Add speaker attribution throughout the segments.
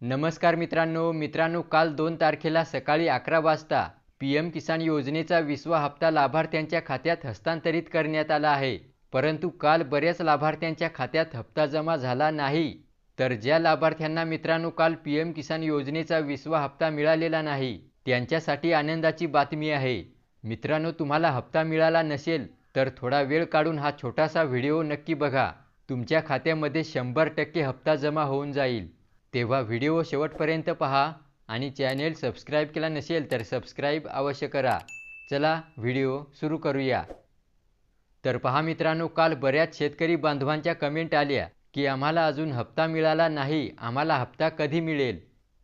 Speaker 1: नमस्कार मित्रांनो. मित्रांनो काल दोन तारखेला सकाळी अकरा वाजता पी एम किसान योजनेचा विसवा हप्ता लाभार्थ्यांच्या खात्यात हस्तांतरित करण्यात आला आहे. परंतु काल बऱ्याच लाभार्थ्यांच्या खात्यात हप्ता जमा झाला नाही. तर ज्या लाभार्थ्यांना मित्रांनो काल पी एम किसान योजनेचा विसवा हप्ता मिळालेला नाही त्यांच्यासाठी आनंदाची बातमी आहे. मित्रांनो तुम्हाला हप्ता मिळाला नसेल तर थोडा वेळ काढून हा छोटासा व्हिडिओ नक्की बघा. तुमच्या खात्यामध्ये शंभर टक्के हप्ता जमा होऊन जाईल. तेव्हा व्हिडिओ शेवटपर्यंत पहा आणि चॅनेल सबस्क्राईब केला नसेल तर सबस्क्राईब अवश्य करा. चला व्हिडिओ सुरू करूया. तर पहा मित्रांनो काल बऱ्याच शेतकरी बांधवांच्या कमेंट आल्या की आम्हाला अजून हप्ता मिळाला नाही आम्हाला हप्ता कधी मिळेल?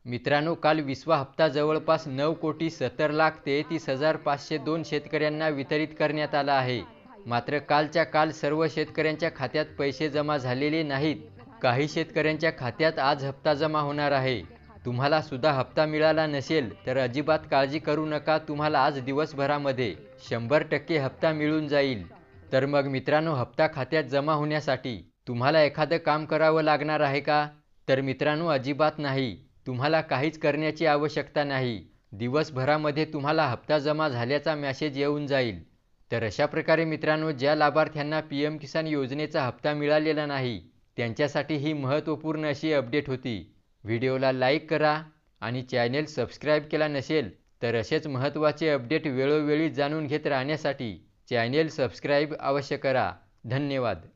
Speaker 1: मित्रांनो काल विसवा हप्ता जवळपास नऊ कोटी सत्तर लाख तेहतीस हजार पाचशे दोन शेतकऱ्यांना वितरित करण्यात आला आहे. मात्र कालच्या काल सर्व शेतकऱ्यांच्या खात्यात पैसे जमा झालेले नाहीत. काही शेतकऱ्यांच्या खात्यात आज हप्ता जमा होणार आहे. तुम्हाला सुद्धा हप्ता मिळाला नसेल तर अजिबात काळजी करू नका तुम्हाला आज दिवसभरामध्ये. शंभर टक्के हप्ता मिळून जाईल. तर मग मित्रांनो हप्ता खात्यात जमा होण्यासाठी तुम्हाला एखादं काम करावं लागणार आहे का? तर मित्रांनो अजिबात नाही. तुम्हाला काहीच करण्याची आवश्यकता नाही. दिवसभरामध्ये तुम्हाला हप्ता जमा झाल्याचा मॅसेज येऊन जाईल. तर अशा प्रकारे मित्रांनो ज्या लाभार्थ्यांना पी एम किसान योजनेचा हप्ता मिळालेला नाही त्यांच्यासाठी ही महत्त्वपूर्ण अशी अपडेट होती. व्हिडिओला लाईक करा आणि चॅनेल सबस्क्राईब केला नसेल तर असेच महत्त्वाचे अपडेट वेळोवेळी जाणून घेत राहण्यासाठी चॅनेल सबस्क्राईब अवश्य करा. धन्यवाद.